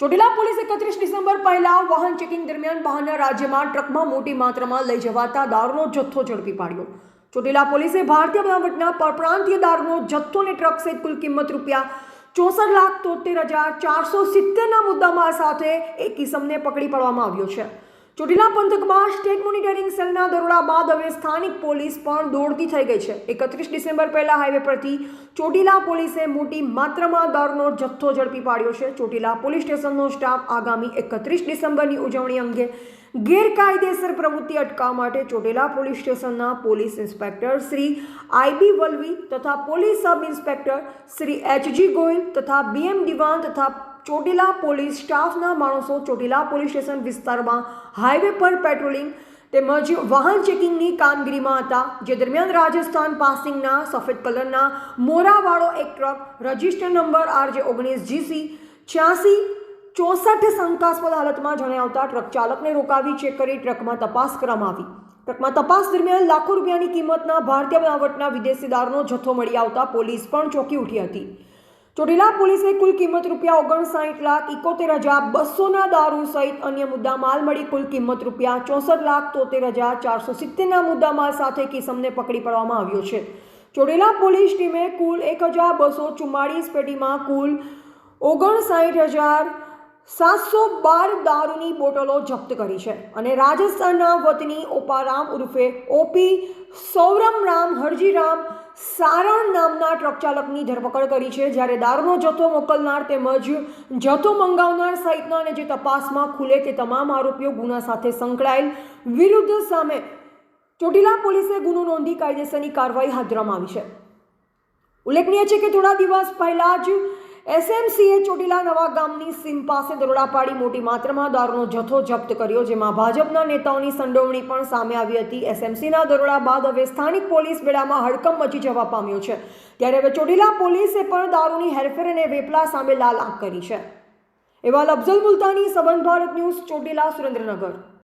Chotila police એકત્રીસ December પહેલા વાહન ચેકિંગ દરમિયાન બહારના રાજ્યમાં ટ્રકમાં મોટી માત્રામાં લઈ જવાતા દારૂનો જથ્થો ઝડપી પાડ્યો. ચોટીલા પોલીસે ભારતીય બનાવટના પરપ્રાંતીય દારૂનો જથ્થો અને ટ્રક સહિત કુલ કિંમત રૂપિયા ચોસઠ લાખ તોતેર હજાર ચારસો સિત્તેરના મુદ્દામાં સાથે એક કિસમને પકડી પાડવામાં આવ્યો છે. ચોટીલા પંથકમાં સ્ટેટ મોનિટરિંગ સેલના દરોડા બાદ હવે સ્થાનિક પોલીસ પણ દોડતી થઈ ગઈ છે. એકત્રીસ ડિસેમ્બર પહેલા હાઈવે પરથી ચોટીલા પોલીસે મોટી માત્રામાં દારૂનો જથ્થો ઝડપી પાડ્યો છે. ચોટીલા પોલીસ સ્ટેશનનો સ્ટાફ આગામી એકત્રીસ ડિસેમ્બરની ઉજવણી અંગે ગેરકાયદેસર પ્રવૃત્તિ અટકાવવા માટે ચોટીલા પોલીસ સ્ટેશનના police inspector Shri I B Valvi તથા police sub inspector Shri H G Goyal તથા બીએમ દિવાન તથા ચોટીલા પોલીસ સ્ટાફના માણસો ચોટીલા પોલીસ સ્ટેશન વિસ્તારમાં હાઈવે પર પેટ્રોલિંગ તેમજ વાહન ચેકિંગની કામગીરીમાં હતા. જે દરમિયાન રાજસ્થાન પાસિંગના સફેદ કલરના મોરાવાળો એક ટ્રક રજિસ્ટર નંબર આરજે ઓગણીસ જીસી છ્યાસી ચોસઠ શંકાસ્પદ હાલતમાં જણાઈ આવતા ટ્રક ચાલકને રોકાવી ચેક કરી ટ્રકમાં તપાસ કરવામાં આવી. ટ્રકમાં તપાસ દરમિયાન લાખો રૂપિયાની કિંમતના ભારતીય બનાવટના વિદેશી દારૂનો જથ્થો મળી આવતા પોલીસ પણ ચોંકી ઉઠી હતી. ચોટીલા પોલીસે કુલ કિંમત રૂપિયા ઓગણસાઠ લાખ ઇકોતેર હજાર બસોના દારૂ સહિત અન્ય મુદ્દા માલ મળી કુલ કિંમત રૂપિયા ચોસઠ લાખ તોતેર હજાર ચારસો સિત્તેરના મુદ્દા માલ સાથે કિસમને પકડી પાડવામાં આવ્યો છે. ચોટીલા પોલીસ ટીમે કુલ એક હજાર બસો ચુમ્માળીસ પેટીમાં કુલ ઓગણસાઠ હજાર સાતસો બાર દારૂની બોટલો જપ્ત કરી છે અને રાજસ્થાનના વતની ઓપારામ ઉર્ફે ઓપી સૌરમરામ હરજીરામ સારણ નામના ટ્રક ચાલકની ધરપકડ કરી છે જ્યારે દારૂનો જથ્થો મોકલનાર તેમજ જથ્થો મંગાવનાર સહિતના અને જે તપાસમાં ખુલે તે તમામ આરોપીઓ ગુના સાથે સંકળાયેલ વિરુદ્ધ સામે ચોટીલા પોલીસે ગુનો નોંધી કાયદેસરની કાર્યવાહી હાથ ધરવામાં આવી છે. ઉલ્લેખનીય છે કે થોડા દિવસ પહેલાં જ એસએમસીએ ચોટીલા નવા ગામની સીમ પાસે દરોડા પાડી મોટી માત્રામાં દારૂનો જથ્થો જપ્ત કર્યો, જેમાં ભાજપના નેતાઓની સંડોવણી પણ સામે આવી હતી. એસએમસીના દરોડા બાદ હવે સ્થાનિક પોલીસ બેડામાં હડકંપ મચી જવા પામ્યો છે. ત્યારે હવે ચોટીલા પોલીસે પણ દારૂની હેરફેર અને વેપલા સામે લાલ આંખ કરી છે. એવા અફઝલ મુલતાની સંબંધ ભારત ન્યૂઝ, ચોટીલા સુરેન્દ્રનગર.